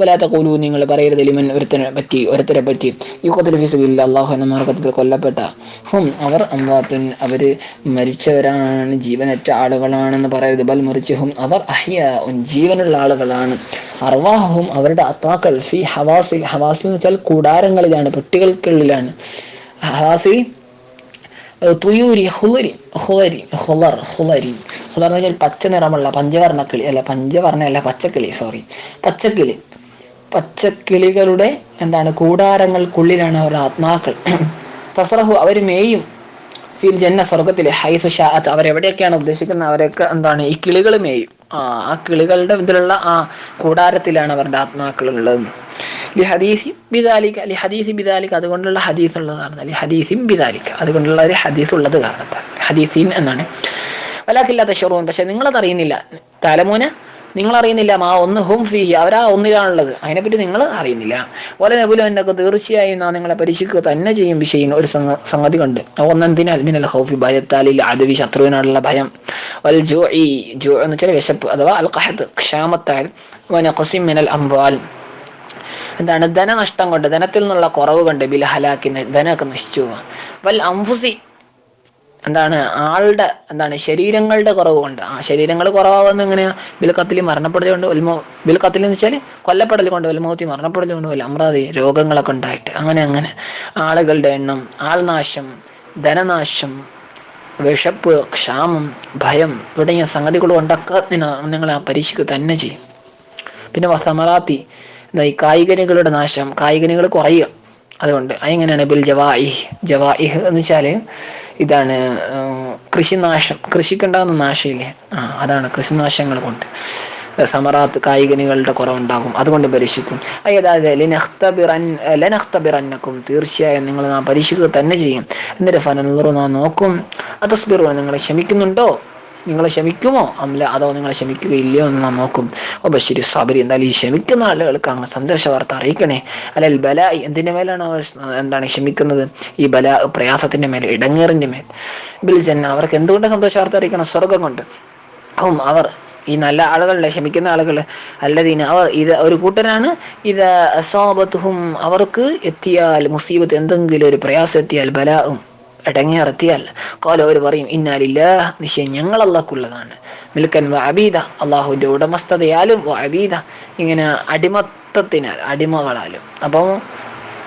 വലാത്ത കൂലു നിങ്ങൾ പറയരുത് ലിമൻ ഒരുത്തനെ പറ്റി ഒരുത്തരെ പറ്റി. ഈ കൊത്തിരി ഫീസില്ല അള്ളാഹു എന്ന മാർഗത്തിൽ കൊല്ലപ്പെട്ട. ഹും അവർ അമ്പാത്തൻ അവർ മരിച്ചവരാണ് ജീവനറ്റ ആളുകളാണെന്ന് പറയരുത്. ബൽ മുറിച്ചുഹും അവർ അഹ്യ ജീവനുള്ള ആളുകളാണ്. അർവാഹും അവരുടെ അത്താക്കൾ ഫി ഹവാസിൽ ഹവാസിൽ എന്ന് വെച്ചാൽ കൂടാരങ്ങളിലാണ് പെട്ടികൾക്കുള്ളിലാണ്. ഹവാസിൽ തുയൂരി ഹുലരി ഹുലരി ഹുലർ ഹുലരി. ഹുലർ എന്ന് വെച്ചാൽ പച്ച നിറമുള്ള പഞ്ചവർണക്കിളി അല്ല പഞ്ചവർണ അല്ല പച്ചക്കിളി സോറി പച്ചക്കിളി. പച്ചക്കിളികളുടെ എന്താണ് കൂടാരങ്ങൾക്കുള്ളിലാണ് അവരുടെ ആത്മാക്കൾ. തസറഹു അവർ മേയും. ഫിൽ ജന്ന സ്വർഗത്തിലെ ഹൈസു ഷാഅത്ത് അവരെവിടെയൊക്കെയാണ് ഉദ്ദേശിക്കുന്നത്? അവരൊക്കെ എന്താണ് ഈ കിളികൾ മേയും. ആ ആ കിളികളുടെ ഇതിലുള്ള ആ കൂടാരത്തിലാണ് അവരുടെ ആത്മാക്കൾ ഉള്ളതെന്ന് ലി ഹദീസി ബിദാലിക്ക ലി ഹദീസി ബിദാലിക്ക അതുകൊണ്ടുള്ള ഹദീസ് ഉള്ളത് കാരണം ലി ഹദീസിം ബിദാലിക്ക അതുകൊണ്ടുള്ള ഒരു ഹദീസ് ഉള്ളത് കാരണത്താൽ. ഹദീസീൻ എന്നാണ്. വലാക്കില്ലാത്ത ഷെറൂൻ പക്ഷെ നിങ്ങളത് അറിയുന്നില്ല തലമൂന നിങ്ങൾ അറിയുന്നില്ല മാ ഒന്ന് ഹും ഫീ അവരാ ഒന്നിലാണുള്ളത്. അതിനെപ്പറ്റി നിങ്ങൾ അറിയുന്നില്ല. ഓരോ നബുലു എന്നൊക്കെ തീർച്ചയായും നാം നിങ്ങളെ പരീക്ഷിക്കുക തന്നെ ചെയ്യും വിഷയം ഒരു സംഗ- സംഗതി കൊണ്ട് ഒന്നെന്തിനാൽ മിനൽ ഹൗഫി ഭയത്താലിൽ അദവി ശത്രുവിനോടുള്ള ഭയം. വൽ ജോ ഈ ജോ എന്ന് വെച്ചാൽ വിശപ്പ് അഥവാ അൽ കഹത്ത് ക്ഷാമത്താൽ. വനഖസിം മിനൽ അംബാൽ എന്താണ്? ധനനഷ്ടം കൊണ്ട് ധനത്തിൽ നിന്നുള്ള കുറവ് കൊണ്ട് ബിൽ ഹലാക്കിന് ധനമൊക്കെ നശിച്ചു വൽ അംഫുസി എന്താണ് ആളുടെ എന്താണ് ശരീരങ്ങളുടെ കുറവ് കൊണ്ട് ആ ശരീരങ്ങൾ കുറവാകുന്ന എങ്ങനെയാ? ബിൽക്കത്തിൽ കത്തിൽ മരണപ്പെടൽ കൊണ്ട് വൽമോ ബിൽക്കത്തിൽ എന്ന് വെച്ചാൽ കൊല്ലപ്പെടൽ കൊണ്ട് വൽമോത്തി മരണപ്പെടൽ കൊണ്ട് വല്ല അമ്രാതി രോഗങ്ങളൊക്കെ ഉണ്ടായിട്ട്. അങ്ങനെ അങ്ങനെ. ആളുകളുടെ എണ്ണം ആൾനാശം ധനനാശം വിഷപ്പ് ക്ഷാമം ഭയം തുടങ്ങിയ സംഗതികൾ കൊണ്ടൊക്കെ നിങ്ങൾ ആ പരീക്ഷയ്ക്ക് തന്നെ ചെയ്യും. പിന്നെ സമറാത്തി ഈ കായികനികളുടെ നാശം കായികനികൾ കുറയുക. അതുകൊണ്ട് അതെങ്ങനെയാണ്? ബിൽ ജവാഇഹ്. ജവാഇഹ് എന്ന് വെച്ചാൽ ഇതാണ് കൃഷിനാശം കൃഷിക്കുണ്ടാകുന്ന നാശമില്ലേ ആ അതാണ് കൃഷിനാശങ്ങൾ കൊണ്ട്. സമറാത്ത് കായികനികളുടെ കുറവുണ്ടാകും. അതുകൊണ്ട് പരീക്ഷിക്കും. അതായത് ലിനഖ്തബിറൻ ലനഖ്തബിറന്നക്കും. തീർച്ചയായും നിങ്ങൾ നാം പരീക്ഷിക്കുക തന്നെ ചെയ്യും. എന്നിട്ട് ഫനലുറു നാം നോക്കും അതസ്ബിറു നിങ്ങൾ ക്ഷമിക്കുന്നുണ്ടോ? നിങ്ങൾ ക്ഷമിക്കുമോ? അല്ല അതോ നിങ്ങളെ ക്ഷമിക്കുകയില്ലയോ എന്ന് നാം നോക്കും. ഓ ബഷീർ സാബരി എന്തായാലും ഈ ക്ഷമിക്കുന്ന ആളുകൾക്ക് അങ്ങ് സന്തോഷ വാർത്ത അറിയിക്കണേ. അല്ലെങ്കിൽ ബല എന്തിന്റെ മേലാണ് അവർ എന്താണ് ക്ഷമിക്കുന്നത്? ഈ ബല പ്രയാസത്തിന്റെ മേൽ ഇടങ്ങേറിന്റെ മേൽ. ബിൽ ജന്ന അവർക്ക് എന്തുകൊണ്ട് സന്തോഷ വാർത്ത അറിയിക്കണം? സ്വർഗം കൊണ്ട്. ഹും അവർ ഈ നല്ല ആളുകളെ ക്ഷമിക്കുന്ന ആളുകൾ അല്ലതീന അവർ ഇത് ഒരു കൂട്ടരാണ്. ഇത് അസാബത്തുഹും അവർക്ക് എത്തിയാൽ മുസീബത്ത് എന്തെങ്കിലും ഒരു പ്രയാസം എത്തിയാൽ ബലാവും ഇടങ്ങിയറത്തിയാൽ കോല അവർ പറയും ഇന്നാലില്ല നിശ്ചയം ഞങ്ങൾ അള്ളാഹ്ക്കുള്ളതാണ്. മിൽക്കൻ വ അള്ളാഹുവിന്റെ ഉടമസ്ഥതയാലും വ ഇങ്ങനെ അടിമത്തത്തിനാൽ അടിമകളാലും. അപ്പം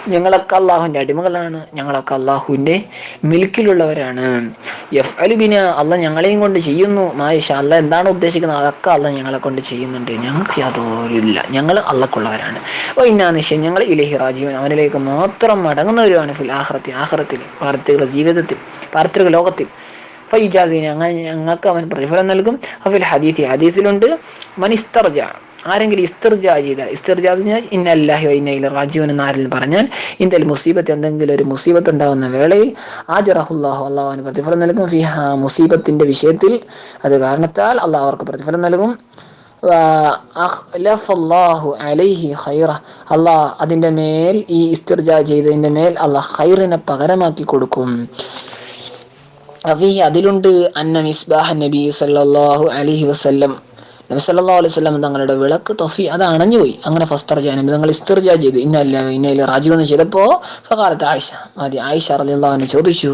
ഞങ്ങളൊക്കെ അള്ളാഹുവിന്റെ അടിമകളാണ്. ഞങ്ങളൊക്കെ അള്ളാഹുവിന്റെ മിൽക്കിലുള്ളവരാണ്. എഫ് അലുബിന അല്ല ഞങ്ങളെയും കൊണ്ട് ചെയ്യുന്നു. മായിഷ അല്ല എന്താണ് ഉദ്ദേശിക്കുന്നത്? അതൊക്കെ അല്ല ഞങ്ങളെ കൊണ്ട് ചെയ്യുന്നുണ്ട്. ഞങ്ങൾക്ക് യാതൊരു ഇല്ല. ഞങ്ങൾ അള്ളക്കുള്ളവരാണ് ഓ ഇന്നാ നിശ്ചയം ഞങ്ങൾ ഇലഹി റാജീവൻ അവനിലേക്ക് മാത്രം മടങ്ങുന്നവരുമാണ് ഫിൽ ആഹ്റത്തി ആഹ്റത്തിൽ പാർത്തിക ജീവിതത്തിൽ പാർത്തിക ലോകത്തിൽ. ഫൈജാസിന് അങ്ങനെ ഞങ്ങൾക്ക് അവൻ പ്രതിഫലം നൽകും. അഫിൽ ഹദീത്തി ഹദീസിലുണ്ട്. മനിസ്തർജ ആരെങ്കിലും ഇസ്തർജാ ചെയ്താൽ ഇസ്തർജാ പറഞ്ഞാൽ ഇന്നല്ലാഹി ഇന്നയിൽ റാജീവൻ എന്ന് ആരെങ്കിലും പറഞ്ഞാൽ ഇന്ത്യയിൽ മുസീബത്ത് എന്തെങ്കിലും ഒരു മുസീബത്ത് ഉണ്ടാകുന്ന വേളയിൽ ആജറഹുല്ലാഹു അള്ളാഹുവിന് പ്രതിഫലം നൽകും. ഫി ഹാ മുസീബത്തിന്റെ വിഷയത്തിൽ അത് കാരണത്താൽ അള്ളാഹ് അവർക്ക് പ്രതിഫലം നൽകും. അലൈഹി ഖൈറ. അള്ളാഹ് അതിന്റെ മേൽ ഈ ഇസ്തിർജ ചെയ്തതിന്റെ മേൽ അള്ളാഹ് ഖൈറിനെ പകരമാക്കി കൊടുക്കും. അഫി അതിലുണ്ട് അന്ന മിസ്ബാഹ് നബി സല്ലല്ലാഹു അലൈഹി വസല്ലം. സല്ലല്ലാഹു അലൈഹി വസല്ലം തങ്ങളുടെ വിളക്ക് തൊഫി അത് അണഞ്ഞുപോയി അങ്ങനെ ഫസ്തർജ നബി തങ്ങൾ ഇസ്തിർജ ചെയ്തു. ഇന്നല്ല ഇന്നയിൽ റാജു എന്ന് ചെയ്തപ്പോൾ ആയിഷ മതി ആയിഷ അൻഹ ചോദിച്ചു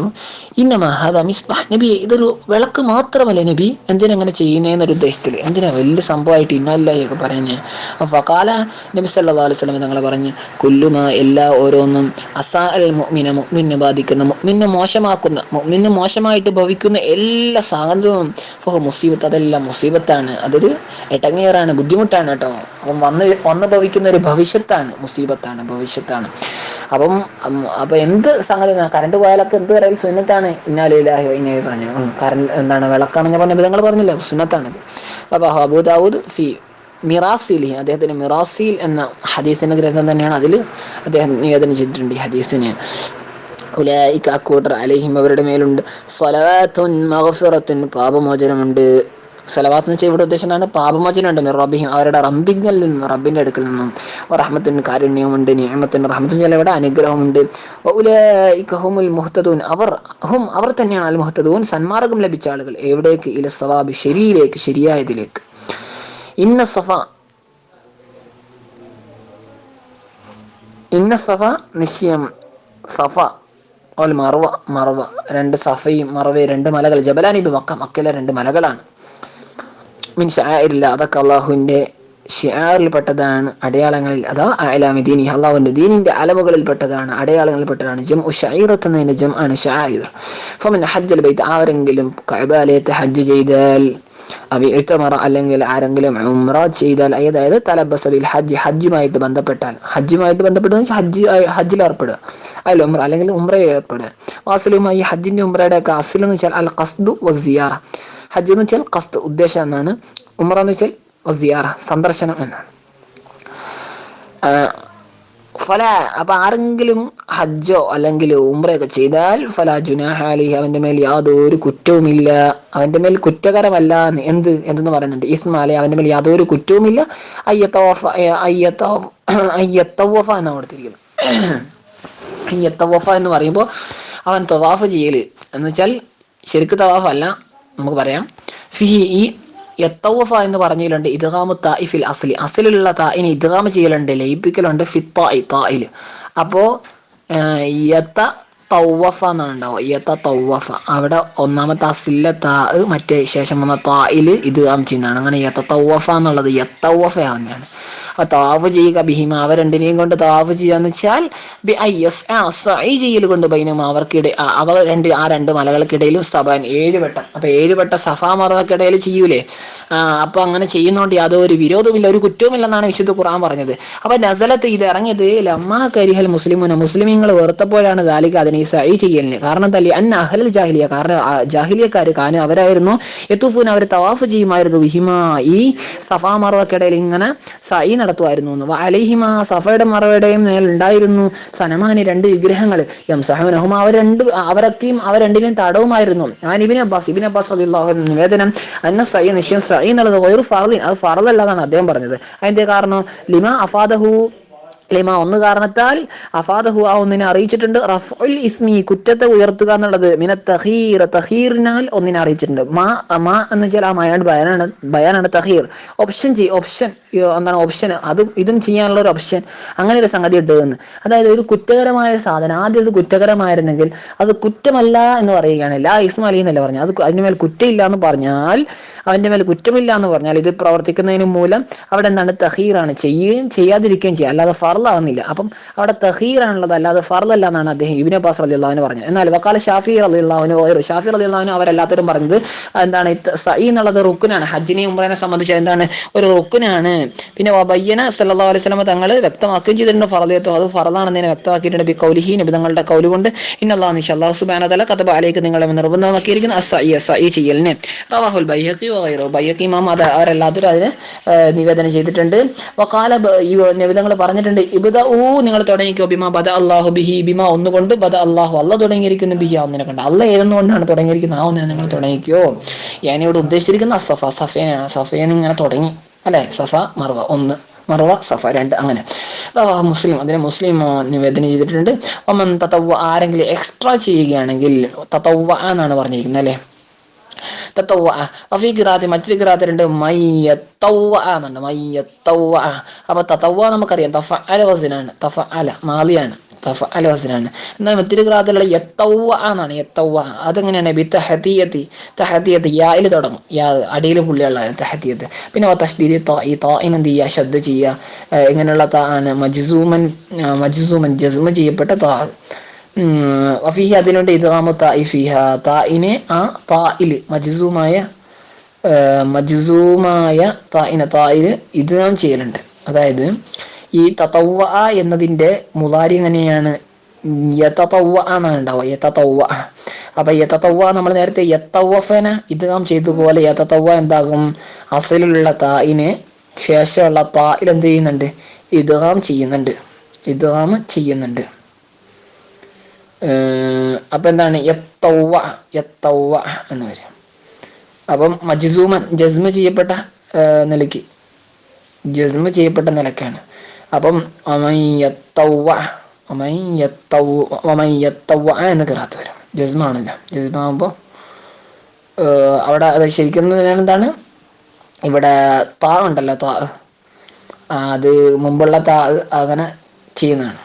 ഇന്നമ ഹദ മിസ്ബാഹ്? നബി ഇതൊരു വിളക്ക് മാത്രമല്ല നബി? എന്തിനാ അങ്ങനെ ചെയ്യുന്നതെന്നൊരു ഉദ്ദേശത്തിൽ എന്തിനാ വലിയ സംഭവമായിട്ട് ഇന്നല്ലായൊക്കെ പറഞ്ഞ് ഫകാല നബി സല്ലല്ലാഹു അലൈഹി വസല്ലം തങ്ങൾ പറഞ്ഞു കുല്ലുമ എല്ലാ ഓരോന്നും അസാ അൽ മുഅ്മിന ബാധിക്കുന്ന മുഅ്മിനെ മോശമാക്കുന്ന മുഅ്മിനെ മോശമായിട്ട് ഭവിക്കുന്ന എല്ലാ സാധനവും മുസീബത്ത് അതെല്ലാം മുസീബത്താണ്. അതൊരു എട്ടങ്ങേറാണ് ബുദ്ധിമുട്ടാണ് കേട്ടോ. അപ്പം വന്ന് വന്ന് ഭവിക്കുന്ന ഒരു ഭവിഷ്യത്താണ് മുസീബത്താണ് ഭവിഷ്യത്താണ്. അപ്പം അപ്പൊ എന്ത് സംഗതി കറണ്ട് പോയാലൊക്കെ എന്ത് പറയാൻ സുന്നത്താണ്? ഇന്നാലില്ലാഹോ ഇങ്ങനെ പറഞ്ഞു കറണ്ട് എന്താണ് വിളക്കാണെന്ന് പറഞ്ഞ നിങ്ങൾ പറഞ്ഞില്ല? സുന്നത്താണ് അപ്പൊ അബൂദാവൂദ് ഫി മിറാസീൽ അദ്ദേഹത്തിന് മിറാസിൽ എന്ന ഹദീസിന്റെ ഗ്രന്ഥം തന്നെയാണ് അതിൽ അദ്ദേഹം നിവേദനം ചെയ്തിട്ടുണ്ട് ഈ ഹദീസിനെ. ഉലായിക്കൂട്ടർ അലഹിം അവരുടെ മേലുണ്ട്. സ്വലവാത്തുൻ മഹഫിറത്തുൻ പാപമോചനമുണ്ട്. സലവാത്ത് എന്ന് വെച്ചാൽ ഇവിടെ ഉദ്ദേശിച്ചതാണ് പാപമോചനമുണ്ട് മിറബിഹിം അവരുടെ റബ്ബിങ്ങിൽ നിന്നും റബ്ബിന്റെ അടുക്കൽ നിന്നും. റഹ്മത്തിന് കാരുണ്യമുണ്ട് നിയമത്തിന് റഹ്മത്തിന് ചില ഇവിടെ അനുഗ്രഹമുണ്ട് ഉലായിക്കഹുമുൽ മുഹ്തദൂൻ. അവർ ഹും അവർ തന്നെയാണ് അൽ മുഹത്തദൂൻ സന്മാർഗം ലഭിച്ച ആളുകൾ. എവിടേക്ക്? ഇല സവാബ് ശരിയിലേക്ക് ശരിയായതിലേക്ക് ഇന്ന സഫ ഇന്ന സഫ നിശ്ചയം. സഫ മറവ മറവ രണ്ട് സഫയും മറവയും രണ്ട് മലകൾ. ജബലാനിബ് മക്ക. മക്കയിലെ രണ്ട് മലകളാണ്. മിൻ ഷാഇരില്ല അതൊക്കെ അള്ളാഹുവിന്റെ ഷിയാറിൽപ്പെട്ടതാണ് അടയാളങ്ങളിൽ അതാ അലാമി ദീനി അള്ളാഹുവിന്റെ ദീനിന്റെ അലമുകളിൽപ്പെട്ടതാണ് അടയാളങ്ങളിൽപ്പെട്ടതാണ്. ജം ഉ ഷൈറത്ത് ജം ആണ് ഷായിർ ഫമൻ ഹജ്ജൽ ബൈത്ത് ആരെങ്കിലും കബാലയത്ത് ഹജ്ജ് ചെയ്താൽ അവ എഴുത്തമറ അല്ലെങ്കിൽ ആരെങ്കിലും ഉംറ ചെയ്താൽ അതായത് തലബസബിൽ ഹജ്ജ് ഹജ്ജുമായിട്ട് ബന്ധപ്പെട്ടാൽ ഹജ്ജുമായിട്ട് ബന്ധപ്പെട്ടെന്ന് വെച്ചാൽ ഹജ്ജ് ഹജ്ജിൽ ഏർപ്പെടുക. അതിൽ ഉംറ അല്ലെങ്കിൽ ഉംറയിൽ ഏർപ്പെടുക. വാസലുമായി ഹജ്ജിന്റെ ഉംറയുടെ ഒക്കെ അസിൽ എന്ന് വെച്ചാൽ അൽ ഖസ്ദു വസിയാറ ഹജ്ജ് എന്ന് വെച്ചാൽ കസ്ത് ഉദ്ദേശം എന്നാണ്. ഉമറ എന്ന് വെച്ചാൽ വസിയാറ സന്ദർശനം എന്നാണ്. ഫല അപ്പൊ ആരെങ്കിലും ഹജ്ജോ അല്ലെങ്കിൽ ഉംറയൊക്കെ ചെയ്താൽ ഫല ജുനാഹ അവന്റെ മേൽ യാതൊരു കുറ്റവുമില്ല. അവന്റെ മേൽ കുറ്റകരമല്ല എന്ന് എന്ത് എന്തെന്ന് പറയുന്നുണ്ട്? ഇസ്മാലെ അവന്റെ മേൽ യാതൊരു കുറ്റവുമില്ല. അയ്യത്തവഫ അയ്യത്തവ അയ്യത്തവഫ എന്നാണ് കൊടുത്തിരിക്കുന്നത്. അയ്യത്തവഫ എന്ന് പറയുമ്പോൾ അവൻ തവാഫ് ചെയ്യൽ. എന്ന് വെച്ചാൽ ശരിക്ക് തവാഫ് അല്ല നമുക്ക് പറയാം. ഫിഹി ഈ യത്തവഫ എന്ന് പറഞ്ഞതിലുണ്ട് ഇദ്ഗാമു തായിഫിൽ അസ്ലി. അസ്ലിലുള്ള തായിന് ഇദ്ഗാമ ചെയ്യലുണ്ട് ലയിപ്പിക്കലുണ്ട് ഫിത്തായി തായിൽ അപ്പോൾ യത്ത തൗവഫ എന്നാണ് ഉണ്ടാവുക യത്ത തൗവഫ. അവിടെ ഒന്നാമത്തെ അസില്ല താ മറ്റേ ശേഷം വന്ന തായിൽ ഇത് ചെയ്യുന്നതാണ് അങ്ങനെ യത്ത തൗവഫ എന്നുള്ളത് യത്തൗവഫ ആവുന്നതാണ്. അപ്പൊ താവ് ചെയ്യുക ബിഹിമ അവ രണ്ടിനെയും കൊണ്ട് താവ് ചെയ്യാന്ന് വെച്ചാൽ ബി ഐ എസ് സൈ ചെയ്യൽ കൊണ്ട് ബൈനും അവർക്കിടെ അവ രണ്ട് ആ രണ്ട് മലകൾക്കിടയിലും സബാൻ ഏഴ് അപ്പൊ ഏഴ് വട്ടം സഫാ മറവക്കിടയിൽ ചെയ്യൂലേ? ആ അപ്പൊ അങ്ങനെ ചെയ്യുന്നോണ്ട് യാതൊരു വിരോധമില്ല ഒരു കുറ്റവുമില്ലെന്നാണ് വിശുദ്ധ ഖുർആൻ പറഞ്ഞത്. അപ്പൊ നസലത്ത് ഇത് ഇറങ്ങിയത് ലമ്മാ കരിഹൽ മുസ്ലിമുന. മുസ്ലിമീങ്ങൾ വെറുത്തപ്പോഴാണ് ദാലിക അതിനെ ഈ സൈ ചെയ്യലിന് കാരണം തല്ലി അന്ന അഹലൽ ജാഹിലിയ കാരണം ജാഹിലിയക്കാർ കാരണം അവരായിരുന്നു. യത്തുഫൂൻ അവർ തവാഫ് ചെയ്യുമായിരുന്നു. വിഹിമാ ഈ സഫാ മറവക്കിടയിൽ ഇങ്ങനെ സൈ നടത്തുമായിരുന്നു അലൈഹിമ സഫയുടെ മറവയുടെയും മേൽ ഉണ്ടായിരുന്നു സനമാനി രണ്ട് വിഗ്രഹങ്ങൾ എം സഹമനഹുമ അവർ രണ്ട് അവരൊക്കെയും അവർ രണ്ടിനെയും തടവുമായിരുന്നു. ഞാൻ ഇബിൻ അബ്ബാസ് ഇബിൻ അബ്ബാസ് അൻഹു നിവേദനം അന്ന സൈ നിശ്ചയം സൈ എന്നുള്ളത് ഒരു ഫറലിൻ അത് ഫറലല്ലാതാണ് അദ്ദേഹം പറഞ്ഞത്. അതിന്റെ കാരണം ലിമ അഫാദഹു ലിമ ഒന്ന് കാരണത്താൽ അഫാദഹു ആ ഒന്നിനെ അറിയിച്ചിട്ടുണ്ട്. റഫുൽ ഇസ്മി കുറ്റത്തെ ഉയർത്തുക എന്നുള്ളത് മിന തഹീർ തഹീറിനാൽ ഒന്നിനെ അറിയിച്ചിട്ടുണ്ട്. മാ മാ എന്ന് വെച്ചാൽ ആ മയാണ് ബയാനാണ് ബയാനാണ് തഹീർ ഓപ്ഷൻ ചെയ് ഓപ്ഷൻ എന്താണ് ഓപ്ഷൻ അതും ഇതും ചെയ്യാനുള്ള ഒരു ഓപ്ഷൻ അങ്ങനെ ഒരു സംഗതി ഉണ്ട് എന്ന്. അതായത് ഒരു കുറ്റകരമായ സാധനം ആദ്യം ഇത് കുറ്റകരമായിരുന്നെങ്കിൽ അത് കുറ്റമല്ല എന്ന് പറയുകയാണ്. ലാ ഇസ്മ അലി എന്നല്ല പറഞ്ഞു അത് അതിന്റെ മേൽ കുറ്റമില്ല എന്ന് പറഞ്ഞാൽ അവന്റെ മേൽ കുറ്റമില്ല എന്ന് പറഞ്ഞാൽ ഇത് പ്രവർത്തിക്കുന്നതിന് മൂലം അവിടെ എന്താണ് തഹീറാണ് ചെയ്യുകയും ചെയ്യാതിരിക്കുകയും ചെയ്യുക. അല്ലാതെ ഫർലാവുന്നില്ല അപ്പം അവിടെ തഹീറാണുള്ളത് അല്ലാതെ ഫർലല്ല എന്നാണ് അദ്ദേഹം ഇബിൻ അബ്ബാസ് അലി അള്ളാഹുവിന് പറഞ്ഞത്. എന്നാൽ വക്കാല ഷാഫി അലി അള്ളാഹുവിന് ഓരോ ഷാഫി അലി അള്ളാഹുവിന് അവരെല്ലാത്തരും പറഞ്ഞത് എന്താണ് സഹി എന്നുള്ളത് റുക്കുനാണ് ഹജ്ജിനെ ഉംറനെ സംബന്ധിച്ച് എന്താണ് ഒരു റുക്കുനാണ് പിന്നെ വബയ്യന സല്ലാ അലൈഹി സ്വലമ തങ്ങൾ വ്യക്തമാക്കുകയും ചെയ്തിട്ടുണ്ട് ഫറദിയത്തോ അത് ഫറദാണെന്നതിനെ വ്യക്തമാക്കിയിട്ടുണ്ട്. ബി കൗലിഹി നബി തങ്ങളുടെ കൗൽ കൊണ്ട്. ഇന്നല്ലാഹു നിഷ അല്ലാഹു സുബ്ഹാനഹു വതആല അലേക്ക് നിങ്ങളെ നിർബന്ധമാക്കിയിരിക്കുന്ന അസ്സഈ അസൈ ചെയ്യലിനെ. റവാഹുൽ ബൈഹത്തി വൈറോ ബൈഹക്കിമാം അത് അവരെല്ലാത്തരും അതിന് നിവേദനം ചെയ്തിട്ടുണ്ട്. വക്കാല നബി തങ്ങൾ പറഞ്ഞിട്ടുണ്ട്. ഇബ്ദ നിങ്ങൾ തുടങ്ങിക്കോ. ബിമ ബദ അള്ളാഹു ബിഹി. ബിമ ഒന്നുകൊണ്ട് ബദ അള്ളാഹു അല്ല തുടങ്ങിയിരിക്കുന്നു. ബിഹി ആ ഒന്നിനെ കണ്ട്. അല്ല ഏതെന്നുകൊണ്ടാണ് തുടങ്ങിയിരിക്കുന്നത്? ആ ഒന്നിനെ നിങ്ങൾ തുടങ്ങിക്കോ. ഞാനിവിടെ ഉദ്ദേശിച്ചിരിക്കുന്ന സഫ. സഫേനാണ് സഫേൻ ഇങ്ങനെ തുടങ്ങി. അല്ലെ? സഫ മർവ. ഒന്ന്. മറവ സഫ. രണ്ട്. അങ്ങനെ. മുസ്ലിം. അതിനെ മുസ്ലിം നിവേദനം ചെയ്തിട്ടുണ്ട്. ഒമൻ തത്തവ്വ ആരെങ്കിലും എക്സ്ട്രാ ചെയ്യുകയാണെങ്കിൽ തത്തവ്വ എന്നാണ് പറഞ്ഞിരിക്കുന്നത്. അല്ലേ? തത്തവ്വ അഫീ ഖിറാത്ത് മറ്റൊരു ഖിറാത്ത് രണ്ട് മയ്യത്തവ്വ എന്നുണ്ട്. മയ്യത്തവ്വ അപ്പൊ തത്തവ്വ നമുക്കറിയാം. തഫ അല വസിനാണ്. തഫ അല മാലിയാണ്. തഫ അല വസിനാണ്. എന്നാൽ മറ്റൊരു ഖിറാത്തിലുള്ള യത്തവ്വ എന്നാണ്. യത്തവ്വ അതെങ്ങനെയാണ്? ബി തഹത്തിയത്തി തഹത്തിയത്ത് യായിൽ തുടങ്ങും. യാ അടിയിൽ പുള്ളിയുള്ള തഹത്തിയത്ത് പിന്നെ തഷ്ദീദി താ ഈ തായിന് എന്ത് ചെയ്യുക? ശബ്ദ ചെയ്യുക. ഇങ്ങനെയുള്ള താ ആണ്. മജ്സൂമൻ മജ്സൂമൻ ജസ്മ ചെയ്യപ്പെട്ട താ വഫീഹി അതിലുണ്ട് മജിസുമായ തായി ഫിഹ ആ തായിൽ മജ്സൂമായ മജ്സൂമായ തായിനെ തായിൽ ഇത് നാം ചെയ്യലുണ്ട്. അതായത് ഈ തത്തവ എന്നതിന്റെ മുതാരി എങ്ങനെയാണ്? യത്തവ എന്നാണ് ഉണ്ടാവുക. യത്തവ. അപ്പൊ യത്തവ നമ്മൾ നേരത്തെ യത്തവഫന ഇത് നാം ചെയ്തതുപോലെ യത്തവ എന്താകും? അസലിലുള്ള തായിന് ശേഷമുള്ള തായിൽ എന്ത് ചെയ്യുന്നുണ്ട്? ഇതാം ചെയ്യുന്നുണ്ട്. ഇതാം ചെയ്യുന്നുണ്ട്. അപ്പൊ എന്താണ്? യത്തൗവ യത്തൗവ എന്ന് വരും. അപ്പം മജ്സൂമൻ ജസ്മ ചെയ്യപ്പെട്ട നിലയ്ക്ക്. ജസ്മ ചെയ്യപ്പെട്ട നിലക്കാണ് അപ്പം ഒമയ്യത്തൗവ യത്തൗവ ഒമൻ യത്തൗവ ഒമൻ യത്തൗവ എന്ന് കിറാത്ത് വരും. ജസ്മാണല്ലോ. ജസ്മാകുമ്പോൾ അവിടെ അത് ശരിക്കും എന്താണ് ഇവിടെ താ ഉണ്ടല്ലോ താ. അത് മുമ്പുള്ള താ അങ്ങനെ ചെയ്യുന്നതാണ്.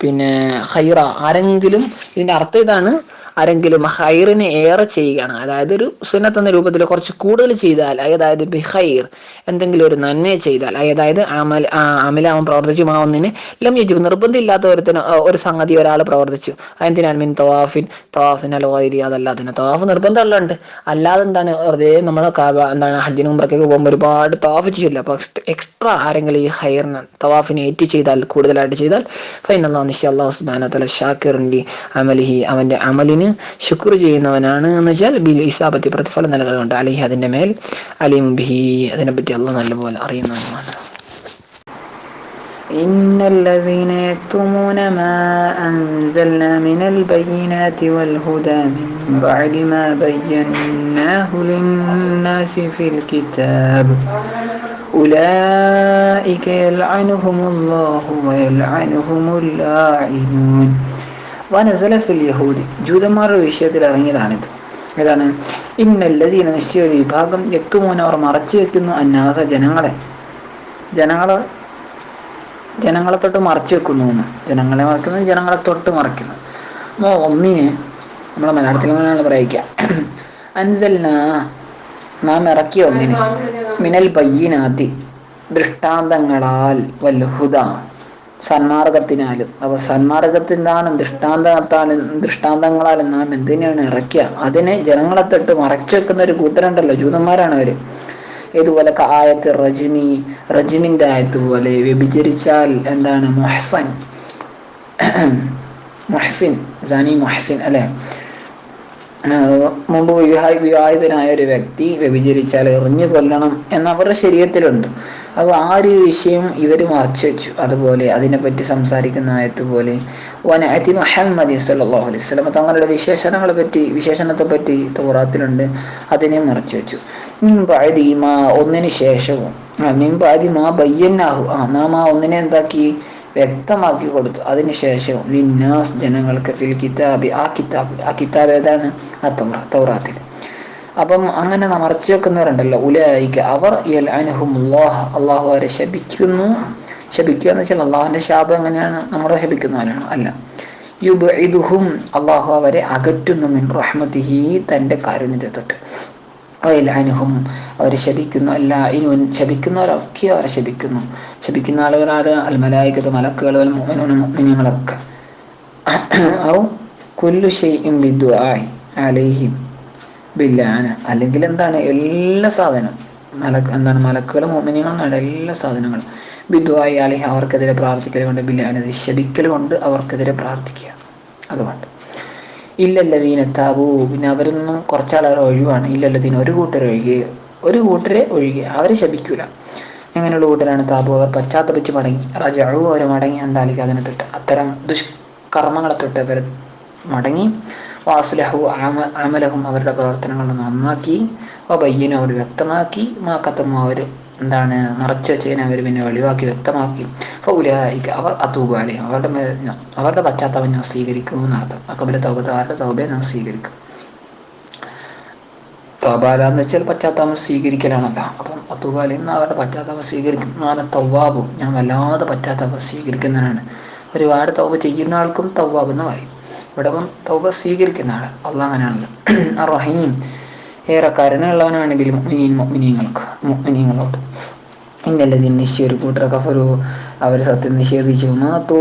പിന്നെ ഹൈറ ആരെങ്കിലും ഇതിന്റെ അർത്ഥം ഇതാണ്? ആരെങ്കിലും ഹൈറിനെ ഏറെ ചെയ്യുകയാണ്. അതായത് ഒരു സുന്നത്ത് എന്ന രൂപത്തിൽ കുറച്ച് കൂടുതൽ ചെയ്താൽ അതായത് ബിഹൈർ എന്തെങ്കിലും ഒരു നന്മയെ ചെയ്താൽ അതായത് അമൽ അമല അവൻ പ്രവർത്തിച്ചു ആ ഒന്നിന് ലം യജിബ് നിർബന്ധം ഒരുത്തിന് ഒരു സംഗതി ഒരാൾ പ്രവർത്തിച്ചു. അതിനാൽ മീൻ തവാഫിൻ തവാഫിൻ അൽ അതല്ലാതിന്. തവാഫ് നിർബന്ധമുള്ള ഉണ്ട് അല്ലാതെ എന്താണ്? വെറുതെ നമ്മൾ എന്താണ് ഹജ്ജിനും ഉംറയ്ക്കൊക്കെ പോകുമ്പോൾ ഒരുപാട് തവാഫ് ചെയ്യില്ല അപ്പോൾ എക്സ്ട്രാ ആരെങ്കിലും ഈ ഹൈറിന് തവാഫിനെ ഏറ്റ് ചെയ്താൽ കൂടുതലായിട്ട് ചെയ്താൽ ഫൈനല്ലാ നിശ്ചയ അള്ളാഹു സുബാന തല ഷാക്കിറിന്റെ അമലിഹി. അവന്റെ അമലിന് ശുക്ർ ചെയ്യുന്നവനാണ് എന്ന് വെച്ചാൽ ബിൽ ഇസാബത്തി പ്രതിഫലം നൽകുന്നുണ്ട് അലിഹി അതിൻ്റെ മേൽ അലീം ബിഹി അതിനെപ്പറ്റി അള്ളാഹ് നല്ലപോലെ അറിയുന്നവനുമാണ് إن الذين يكتمون ما أنزلنا من البينات والهدى من بعد ما بيناه للناس في الكتاب أولئك يلعنهم الله ويلعنهم اللاعنون വനസല ഫിൽ യഹൂദി. ജൂതന്മാരുടെ വിഷയത്തിൽ ഇറങ്ങിയതാണിത്. ഏതാണ്? ഇന്നല്ലതീന നിശ്ചയ വിഭാഗം യക്തുമോൻ അവർ മറച്ചു വെക്കുന്നു അന്നാസ ജനങ്ങളെ. ജനങ്ങളെ ജനങ്ങളെ തൊട്ട് മറച്ചു വെക്കുന്നു എന്ന് ജനങ്ങളെ മറക്കുന്നു ജനങ്ങളെ തൊട്ട് മറക്കുന്നു. അപ്പോൾ ഒന്നിനെ നമ്മളെ മലയാളത്തിൽ അങ്ങനെയാണ് പറയുക അൻസൽന നാം ഇറക്കിയ ഒന്നിന്. മിനൽ പയ്യനാതി ദൃഷ്ടാന്തങ്ങളാൽ വല്ലുഹുദ സന്മാർഗത്തിനാലും. അപ്പോൾ സന്മാർഗത്തിനാണ് ദൃഷ്ടാന്തത്താലും ദൃഷ്ടാന്തങ്ങളാലും നാം എന്തിനാണ് ഇറക്കിയ അതിനെ ജനങ്ങളെ തൊട്ട് മറച്ചു വെക്കുന്ന ഒരു കൂട്ടരുണ്ടല്ലോ ജൂതന്മാരാണ് അവർ ഇതുപോലെ ആയത്ത് റജിമി റജിമിന്റെ ആയത്ത് പോലെ വ്യഭിചരിച്ചാൽ എന്താണ്? മൊഹസൻ. മൊഹസിൻ സാനി മൊഹസിൻ അല്ലെ? മുമ്പ് വിവാഹ വിവാഹിതനായ ഒരു വ്യക്തി വ്യഭിചരിച്ചാൽ എറിഞ്ഞു കൊല്ലണം എന്ന് അവരുടെ ശരീരത്തിലുണ്ട്. അപ്പോൾ ആ ഒരു വിഷയം ഇവർ മറച്ചു വെച്ചു അതുപോലെ അതിനെപ്പറ്റി സംസാരിക്കുന്ന ആയത്ത് പോലെ വനഅതി മുഹമ്മദ് അലൈഹി വസല്ലം തങ്ങളുടെ വിശേഷണങ്ങളെ പറ്റി വിശേഷണത്തെ പറ്റി തോറാത്തിലുണ്ട്. അതിനെ മറച്ചു വെച്ചു മിൻബഅദി മാ ഒന്നിന് ശേഷവും മിൻബഅദി മാ ബയ്യന്നാഹു ആ നാം ആ ഒന്നിനെ എന്താക്കി? വ്യക്തമാക്കി കൊടുത്തു. അതിനുശേഷം ലിന്നാസ് ജനങ്ങൾക്ക് ഫിൽ കിതാബി ആ കിതാബ് ആ കിതാബ് ഏതാണ്? ആ തൗറ തൗറാത്തിൽ. അപ്പം അങ്ങനെ മറച്ചു വെക്കുന്നവരുണ്ടല്ലോ ഉലയിക്ക് അവർ അള്ളാഹു അവരെ ശപിക്കുന്നു. ശപിക്കുക എന്ന് വെച്ചാൽ അള്ളാഹുവിന്റെ ശാപം എങ്ങനെയാണ്? നമ്മളെ ശപിക്കുന്നവരാണ് അല്ല. യുബ് ഇതുഹും അള്ളാഹു അവരെ അകറ്റുന്നു മിൻ റഹ്മത്തിഹി തന്റെ കാരുണ്യത്തെ തൊട്ട്. വയലാനുഹും. അവരെ ശപിക്കുന്നു. അല്ല ഇനുൻ ശപിക്കുന്നവരൊക്കെ അവരെ ശപിക്കുന്നു. ശപിക്കുന്ന ആളുകളാണ് അൽമലായിക്കത്ത് മലക്കുകൾ മുമിനുകളൊക്കെ ഔ കൊല്ലു ഷെയ്യും ബിദ്ദു ആയി അലൈഹിം ബില്ലാന. അല്ലെങ്കിൽ എന്താണ്? എല്ലാ സാധനം മലക്ക് എന്താണ്? മലക്കുകൾ മോമിനികളാണ് എല്ലാ സാധനങ്ങളും. ബിദ്വായി അലഹി അവർക്കെതിരെ പ്രാർത്ഥിക്കൽ കൊണ്ട് ബില്ലാനത് ശപിക്കൽ കൊണ്ട് അവർക്കെതിരെ പ്രാർത്ഥിക്കുക. അതുകൊണ്ട്. ഇല്ലല്ലതീന താവൂ. പിന്നെ അവരൊന്നും കുറച്ചാളുകൾ ഒഴിവാണ്. ഇല്ലല്ലതീന ഒരു കൂട്ടർ ഒഴികെ ഒരു കൂട്ടരെ ഒഴികെ. അവരെ ശപിക്കൂല. എങ്ങനെയുള്ള കൂട്ടരാണ് താബു അവർ പശ്ചാത്തപിച്ച് മടങ്ങി. റജാവു അവർ മടങ്ങി. അന്താലിക്ക അതിനെ തൊട്ട് അത്തരം ദുഷ്കർമ്മങ്ങളെ തൊട്ട് അവർ മടങ്ങി. വാസുലഹു ആമ അമലഹും അവരുടെ പ്രവർത്തനങ്ങൾ നന്നാക്കി. ബയ്യനും അവർ വ്യക്തമാക്കി. മാക്കത്തമ്മ അവർ എന്താണ് മറച്ചു വെച്ചതിനെ അവർ പിന്നെ വെളിവാക്കി വ്യക്തമാക്കി. ഫൗലായിക്ക് അവർ അതൂബാലയും അവരുടെ അവരുടെ പശ്ചാത്തലം ഞാൻ സ്വീകരിക്കും എന്നർത്ഥം അക്കബിലെ തൗബത്ത് അവരുടെ തൗബയെ ഞാൻ സ്വീകരിക്കും? തൗബാല എന്ന് വെച്ചാൽ പശ്ചാത്താപം സ്വീകരിക്കലാണല്ല. അപ്പം അത്തൂബാലയും അവരുടെ പശ്ചാത്താപം സ്വീകരിക്കും എന്നാണ് തവ്വാബും ഞാൻ വല്ലാതെ പശ്ചാത്താപം സ്വീകരിക്കുന്നതാണ് ഒരുപാട് തൗബ ചെയ്യുന്ന ആൾക്കും തവ്വാബ് എന്ന് പറയും. ഇവിടെ തൗബ സ്വീകരിക്കുന്ന ആൾ അള്ളാഹ് അങ്ങനെയാണല്ലോ. റഹീം ഏറെ കരുണയുള്ളവനാണെങ്കിലും മുഅ്മിനീങ്ങൾക്ക് മുഅ്മിനീങ്ങളോട് ഇന്നല്ലതിൻ നിശ്ചയ ഒരു കൂട്ടർ കഫരു അവർ സത്യം നിഷേധിച്ചു. മാത്തൂ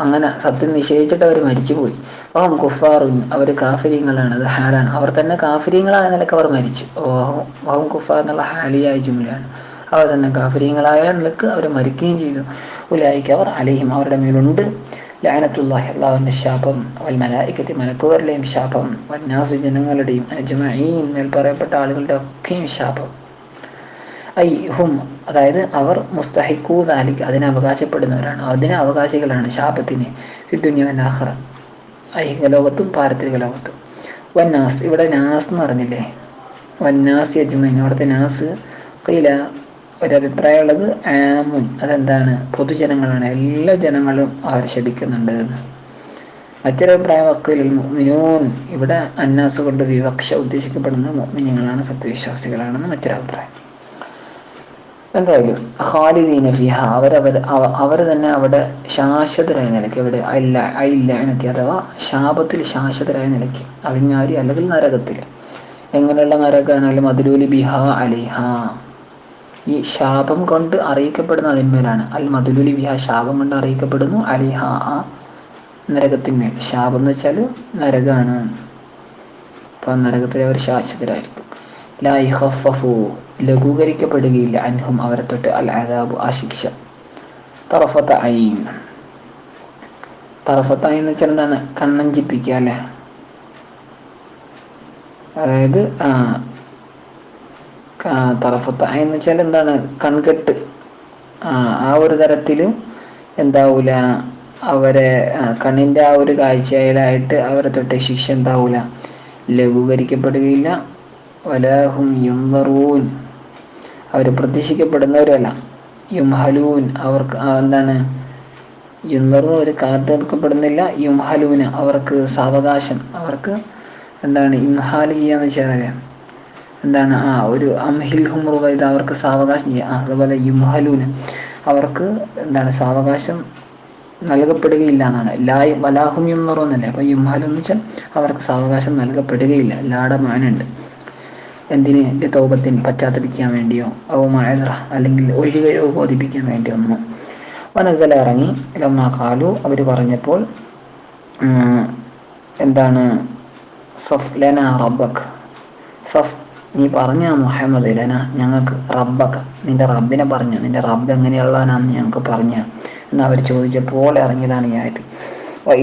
അങ്ങനെ സത്യം നിഷേധിച്ചിട്ട് അവർ മരിച്ചുപോയി. ഓഹം കുഫാറുൻ അവർ കാഫര്യങ്ങളാണ് അത് ഹാലാണ്. അവർ തന്നെ കാഫര്യങ്ങളായ നിലയ്ക്ക് അവർ മരിച്ചു. ഓഹം ഓഹം കുഫാർ എന്നുള്ള ഹാലിയായ ജുമിലാണ്. അവർ തന്നെ കാഫര്യങ്ങളായ നിലയ്ക്ക് അവർ മരിക്കുകയും ചെയ്തു. ഉലായിക്ക് അവർ അലഹിം അവരുടെ മേലുണ്ട്. ലാനത്തുല്ലാഹി അള്ളാഹുവിന്റെ ശാപം വൽ മലായിക്കത്തി മലക്കുവരുടെയും ശാപം വന്നാസി ജനങ്ങളുടെയും അജ്മഈൻ മേൽ പറയപ്പെട്ട ആളുകളുടെ ഒക്കെയും ശാപം. ഐ ഹും അതായത് അവർ മുസ്തഹിക്കൂ ദാലിക്ക് അതിനെ അവകാശപ്പെടുന്നവരാണ്. അതിനെ അവകാശികളാണ് ശാപത്തിന്. ഫിദ്ദുന്യവനാഹ്റ ഐഹിക ലോകത്തും പാരത്രിക ലോകത്തും. വന്നാസ് ഇവിടെ നാസ് എന്ന് പറഞ്ഞില്ലേ? വന്നാസ് യജ്മൈൻ അവിടുത്തെ നാസ് കീല ഒരഭിപ്രായമുള്ളത് ആമുൻ അതെന്താണ്? പൊതുജനങ്ങളാണ്. എല്ലാ ജനങ്ങളും അവർ ശപിക്കുന്നുണ്ട്. മറ്റൊരഭിപ്രായം വക്കീലിൽ മുഅ്മിനൂൻ. ഇവിടെ അന്നാസ് കൊണ്ട് വിവക്ഷ ഉദ്ദേശിക്കപ്പെടുന്ന മുഅ്മിനീങ്ങളാണ് സത്യവിശ്വാസികളാണെന്ന് മറ്റൊരഭിപ്രായം. എന്തായാലും ഖാലിദീന ഫിഹ അവരവർ അവർ തന്നെ അവിടെ ശാശ്വതരായ നിലയ്ക്ക് അവിടെ അല്ല അയില്ല എനക്ക് അഥവാ ശാപത്തിൽ ശാശ്വതരായ നിലയ്ക്ക് അവിഞ്ഞാരി അല്ലെങ്കിൽ നരകത്തിൽ. എങ്ങനെയുള്ള നരകാണെങ്കിലും അതിലൂലി ബിഹ അലിഹ. ഈ ശാപം കൊണ്ട് അറിയിക്കപ്പെടുന്ന അതിന്മേലാണ്. അൽ മധുലുലി ബിഹ ശാപം കൊണ്ട് അറിയിക്കപ്പെടുന്നു. അലിഹ ആ നരകത്തിന്മേൽ. ശാപം എന്ന് വെച്ചാൽ നരകാണ്. അപ്പം നരകത്തിൽ അവർ ശാശ്വതരായിരിക്കും. ലാ ലഘൂകരിക്കപ്പെടുകയില്ല. അൻഹും അവരെ തൊട്ട് അൽ അദാബു ആ ശിക്ഷ. തറഫത്ത ഐൻ തറഫത്ത ഐൻ എന്ന് വെച്ചാൽ എന്താണ്? കണ്ണഞ്ചിപ്പിക്കുക അല്ലേ? അതായത് ആ തറഫത്ത. ഐൻ എന്ന് വെച്ചാൽ എന്താണ്? കൺകെട്ട്. ആ ഒരു തരത്തിൽ എന്താവൂല. അവരെ കണ്ണിന്റെ ആ ഒരു കാഴ്ചയിലായിട്ട് അവരെ തൊട്ട് ശിക്ഷ എന്താവൂല. ലഘൂകരിക്കപ്പെടുകയില്ല. വലഹും യുംവറൂൻ. അവർ പ്രതീക്ഷിക്കപ്പെടുന്നവരല്ല. യുംഹലൂൻ. അവർക്ക് എന്താണ്? യുംവറൂൻ അവർ കാത്തെടുക്കപ്പെടുന്നില്ല യുംഹലൂന് അവർക്ക് സാവകാശം. അവർക്ക് എന്താണ്? ഇംഹാൽ ചെയ്യാന്ന് വെച്ചാൽ എന്താണ്? ആ ഒരു അംഹിൽ ഇത് അവർക്ക് സാവകാശം ചെയ്യാം അതുപോലെ യുംഹലൂന് അവർക്ക് എന്താണ്? സാവകാശം നൽകപ്പെടുകയില്ല എന്നാണ്. ലായ് വലാഹും യുംന്നറോന്നല്ലേ അപ്പോൾ യുംഹലു എന്ന് വെച്ചാൽ അവർക്ക് സാവകാശം നൽകപ്പെടുകയില്ല. ലാടമാനുണ്ട് എന്തിന്? തോപത്തിന് പശ്ചാത്തപിക്കാൻ വേണ്ടിയോ? ഓ മഴ അല്ലെങ്കിൽ ഒഴികഴിവ് ബോധിപ്പിക്കാൻ വേണ്ടിയോ ഒന്നും. വനസല ഇറങ്ങി. ലമ്മ കാലു അവർ പറഞ്ഞപ്പോൾ എന്താണ്? സഫ് ലന റബക് സഫ് നീ പറഞ്ഞ മുഹമ്മദ് ലന ഞങ്ങൾക്ക് റബ്ബക്ക. നിന്റെ റബ്ബിനെ പറഞ്ഞു നിന്റെ റബ്ബ് എങ്ങനെയുള്ളവനാണെന്ന് ഞങ്ങൾക്ക് പറഞ്ഞു. എന്ന് അവർ ചോദിച്ചപ്പോൾ ഇറങ്ങിയതാണ് ഈ ആയത്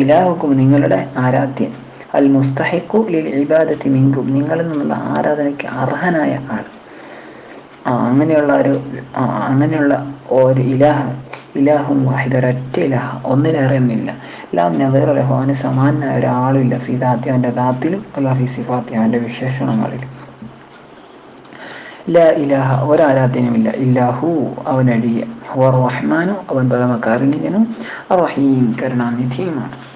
ഇലാഹുക്കും നിങ്ങളുടെ ആരാധ്യൻ. അൽ മുസ്തഹിക്കു ലിൽ ഇബാദത്തി മിങ്കും. നിങ്ങളിൽ നിന്നുള്ള ആരാധനയ്ക്ക് അർഹനായ ആൾ. അങ്ങനെയുള്ള ഒരു അങ്ങനെയുള്ള ഒരു ഇലാഹ് ഇലാഹും വാഹിദ് ഒരൊറ്റ ഇലാഹ ഒന്നിലേറെ ഒന്നില്ല എല്ലാം നെതറലഹു അവന് സമാനായ ഒരാളുമില്ല ഫിദാത്തി അവന്റെ ദാത്തിലും അല്ല ഫി സിഫാത്തി അവന്റെ വിശേഷണങ്ങളിലും. ലാ ഇലാഹ ഒരാരാധ്യനുമില്ല ഇല്ലാഹു അവനടിയ. ഹുവ റഹ്മാനു അവൻ പരമകാരുണികനും റഹീം കരുണാനിധിയുമാണ്.